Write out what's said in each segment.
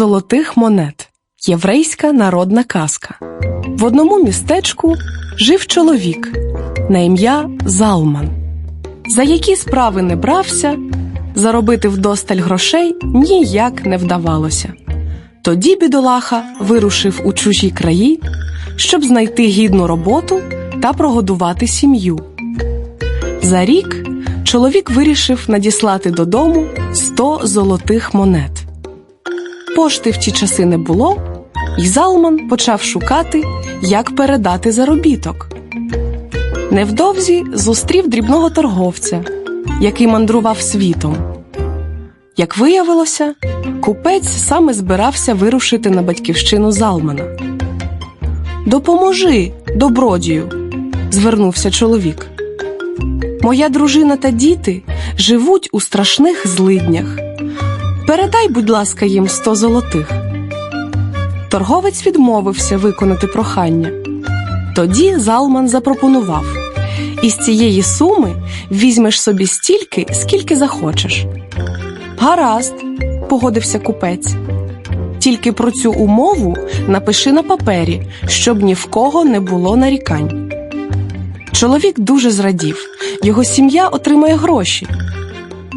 золотих монет. Єврейська народна казка. В одному містечку жив чоловік на ім'я Залман. За які справи не брався, заробити вдосталь грошей ніяк не вдавалося. Тоді бідолаха вирушив у чужі краї, щоб знайти гідну роботу та прогодувати сім'ю. За рік чоловік вирішив надіслати додому 100 золотих монет. Пошти в ті часи не було, і Залман почав шукати, як передати заробіток. Невдовзі зустрів дрібного торговця, який мандрував світом. Як виявилося, купець саме збирався вирушити на батьківщину Залмана. Допоможи, добродію, звернувся чоловік. Моя дружина та діти живуть у страшних злиднях. Передай, будь ласка, їм сто золотих. Торговець відмовився виконати прохання. Тоді Залман запропонував: із цієї суми візьмеш собі стільки, скільки захочеш. Гаразд, погодився купець. Тільки про цю умову напиши на папері, щоб ні в кого не було нарікань. Чоловік дуже зрадів, його сім'я отримає гроші.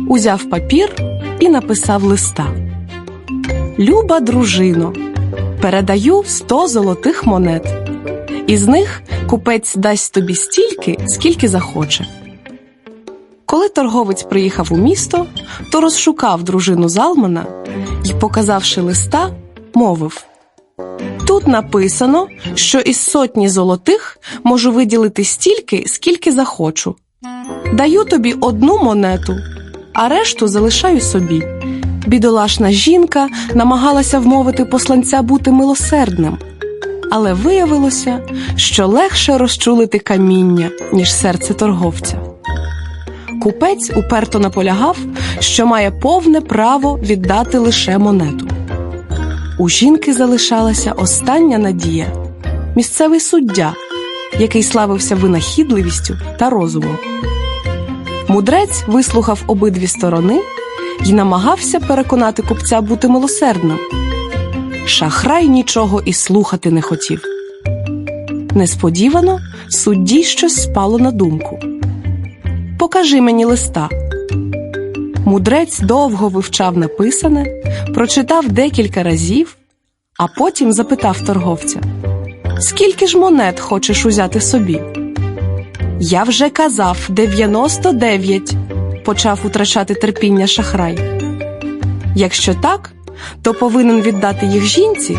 Узяв папір і написав листа. Люба дружино, передаю сто золотих монет. Із них купець дасть тобі стільки, скільки захоче. Коли торговець приїхав у місто, то розшукав дружину Залмана і, показавши листа, мовив Тут написано, що із сотні золотих можу виділити стільки, скільки захочу. Даю тобі одну монету, а решту залишаю собі. Бідолашна жінка намагалася вмовити посланця бути милосердним, але виявилося, що легше розчулити каміння, ніж серце торговця. Купець уперто наполягав, що має повне право віддати лише монету. У жінки залишалася остання надія місцевий суддя, який славився винахідливістю та розумом. Мудрець вислухав обидві сторони і намагався переконати купця бути милосердним. Шахрай нічого і слухати не хотів. Несподівано судді щось спало на думку. Покажи мені листа. Мудрець довго вивчав написане, прочитав декілька разів, а потім запитав торговця: Скільки ж монет хочеш узяти собі? Я вже казав 99, почав утрачати терпіння шахрай. Якщо так, то повинен віддати їх жінці,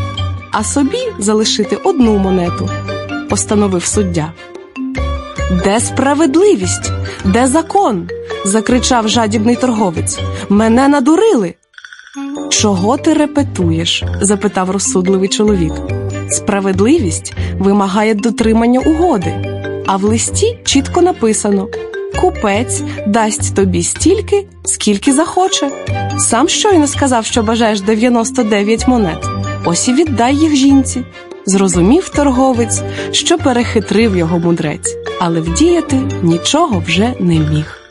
а собі залишити одну монету, постановив суддя. Де справедливість? Де закон? закричав жадібний торговець. Мене надурили. Чого ти репетуєш? запитав розсудливий чоловік. Справедливість вимагає дотримання угоди, а в листі чітко написано: купець дасть тобі стільки, скільки захоче. Сам щойно сказав, що бажаєш 99 монет. Ось і віддай їх жінці. Зрозумів торговець, що перехитрив його мудрець, але вдіяти нічого вже не міг.